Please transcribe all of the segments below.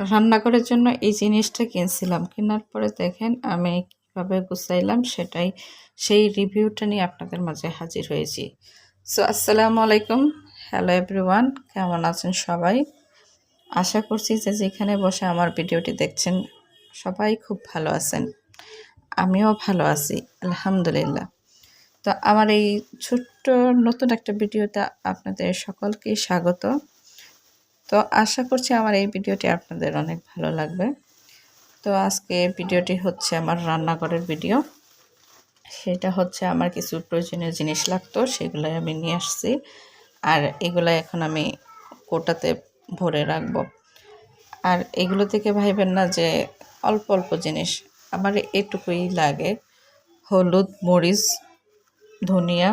রান্নাঘরের জন্য এই জিনিসটা কিনছিলাম। কেনার পরে দেখেন আমি কীভাবে গুছাইলাম সেটাই, সেই রিভিউটা নিয়ে আপনাদের মাঝে হাজির হয়েছি। সো আসসালামু আলাইকুম। হ্যালো এভরিওয়ান কেমন আছেন সবাই? আশা করছি যে যেখানে বসে আমার ভিডিওটি দেখছেন সবাই খুব ভালো আছেন। আমিও ভালো আছি, আলহামদুলিল্লাহ। তো আমার এই ছোট্ট নতুন একটা ভিডিওতে আপনাদের সকলকেই স্বাগত। তো আশা করছি আমার এই ভিডিওটি আপনাদের অনেক ভালো লাগবে। তো আজকে ভিডিওটি হচ্ছে আমার রান্নাঘরের ভিডিও। সেটা হচ্ছে আমার কিছু প্রয়োজনীয় জিনিস লাগতো সেগুলো আমি নিয়ে আসছি। আর এগুলো এখন আমি কোটাতে ভরে রাখব। আর এগুলো থেকে ভাইবেন না যে অল্প অল্প জিনিস। আমার এটুকুই লাগে। হলুদ, মরিচ, ধনিয়া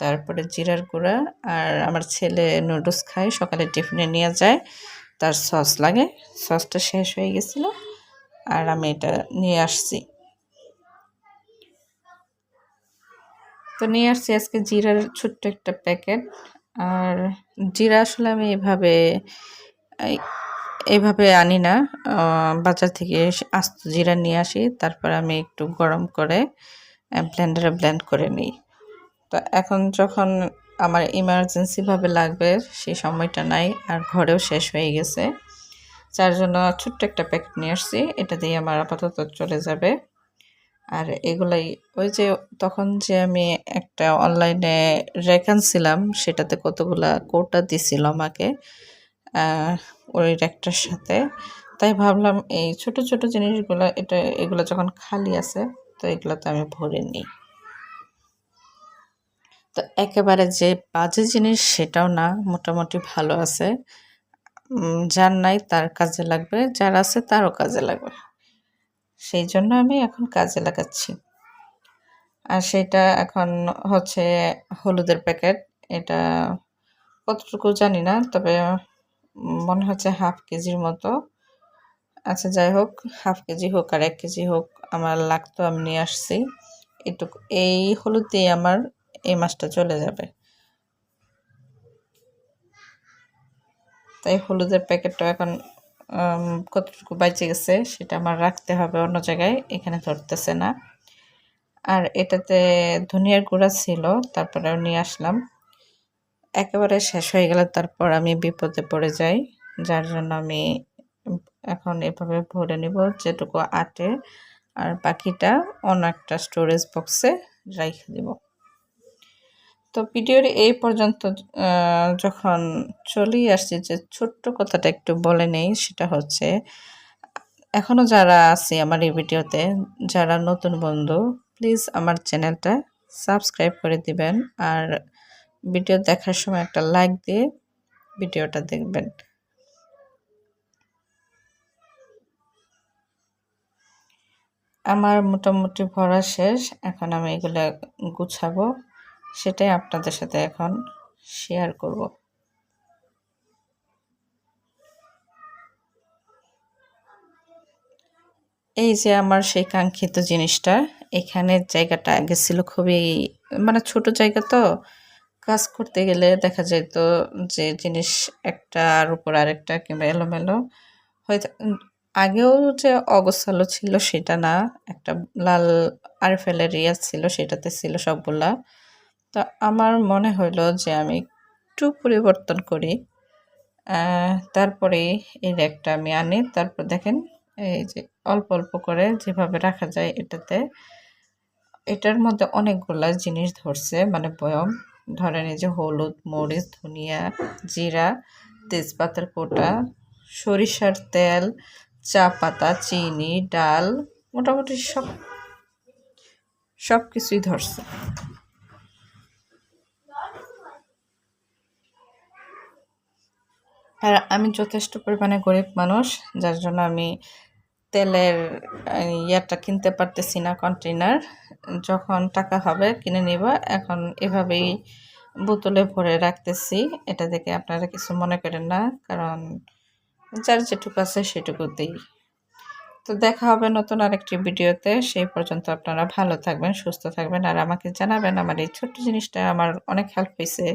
তারপরে জিরার গুঁড়া আর আমার ছেলে নুডলস খায়, সকালে টিফিনে নিয়ে যায়। তার সস লাগে, সসটা শেষ হয়ে গেছিল আর আমি এটা নিয়ে আসছি। তো নিয়ে আসছি আজকে জিরার ছোট্ট একটা প্যাকেট। আর জিরা আসলে আমি এভাবে এভাবে আনি না। বাজার থেকে আস্ত জিরা নিয়ে আসি, তারপর আমি একটু গরম করে ব্লেন্ডারে ব্লেন্ড করে নিই। তো এখন যখন আমার ইমার্জেন্সিভাবে লাগবে সেই সময়টা নাই আর ঘরেও শেষ হয়ে গেছে। যার জন্য ছোট্ট একটা প্যাকেট নিয়ে আসছি। এটা দিয়ে আমার আপাতত চলে যাবে। আর এগুলাই ওই যে তখন যে আমি একটা অনলাইনে রেখানছিলাম সেটাতে কতগুলা কোটা দিছিল আমাকে ওই র্যাকটার সাথে। তাই ভাবলাম এই ছোট ছোট জিনিসগুলো, এটা, এগুলো যখন খালি আছে, তো এগুলো তো আমি ভরে নিই। তো একেবারে যে বাজে জিনিস সেটাও না, মোটামুটি ভালো আছে। যার নাই তার কাজে লাগবে, যার আছে তারও কাজে লাগবে। সেই জন্য আমি এখন কাজে লাগাচ্ছি। আর সেটা এখন হচ্ছে হলুদের প্যাকেট। এটা কতটুকু জানি না, তবে মনে হচ্ছে হাফ কেজির মতো। আচ্ছা যাই হোক, হাফ কেজি হোক আর এক কেজি হোক, আমার লাগতো আমি নিয়ে আসছি। এটুকু, এই হলুদ দিয়ে আমার এই মাছটা চলে যাবে। তাই হলুদের প্যাকেটটা এখন কতটুকু বাইচে গেছে সেটা আমার রাখতে হবে অন্য জায়গায়, এখানে ধরতেছে না। আর এটাতে ধনিয়ার গুঁড়া ছিল, তারপরে নিয়ে আসলাম। একেবারে শেষ হয়ে গেলে তারপর আমি বিপদে পড়ে যাই, যার জন্য আমি এখন এভাবে ভরে নিব যেটুকু আটে। আর বাকিটা অন্য একটা স্টোরেজ বক্সে রেখে দিব। তো ভিডিওর এই পর্যন্ত যখন চলেই আসছি, যে ছোট্ট কথাটা একটু বলে নেই, সেটা হচ্ছে এখনও যারা আছে আমার এই ভিডিওতে, যারা নতুন বন্ধু, প্লিজ আমার চ্যানেলটা সাবস্ক্রাইব করে দিবেন, আর ভিডিও দেখার সময় একটা লাইক দিয়ে ভিডিওটা দেখবেন। আমার মোটামুটি ভরা শেষ, এখন আমি এগুলো গুছাবো। সেটাই আপনাদের সাথে এখন শেয়ার করব। এই যে আমার সেই কাঙ্ক্ষিত জিনিসটা, এখানে জায়গাটা আগে ছিল খুবই মানে ছোট জায়গা তো, কাজ করতে গেলে দেখা যেত যে জিনিস একটার উপর আরেকটা কিংবা এলোমেলো হয়তো আগেও যে অগোছালো ছিল সেটা না, একটা লাল আর আরফেলের ইয়া ছিল সেটাতে ছিল সবগুলা। তো আমার মনে হইল যে আমি একটু পরিবর্তন করি। তারপরে এই র্যাকটা আমি আনি। তারপর দেখেন, এই যে অল্প অল্প করে যেভাবে রাখা যায় এটাতে, এটার মধ্যে অনেকগুলা জিনিস ধরছে মানে বয়ম, ধরেন এই যে হলুদ, মরিচ, ধনিয়া, জিরা, তেজপাতার কোটা, সরিষার তেল, চা পাতা, চিনি, ডাল, মোটামুটি সব সব কিছুই ধরছে। আর আমি যথেষ্ট পরিমাণে গরিব মানুষ, যার জন্য আমি তেলের ইয়াটা কিনতে পারতেছি না কন্টেনার যখন টাকা হবে কিনে নিব, এখন এভাবেই বোতলে ভরে রাখতেছি। এটা দেখে আপনারা কিছু মনে করেন না, কারণ যার যেটুকু আছে সেটুকুতেই তো দেখা হবে নতুন আরেকটি ভিডিওতে। সেই পর্যন্ত আপনারা ভালো থাকবেন, সুস্থ থাকবেন, আর আমাকে জানাবেন আমার এই ছোট্ট জিনিসটা আমার অনেক হেল্প হয়েছে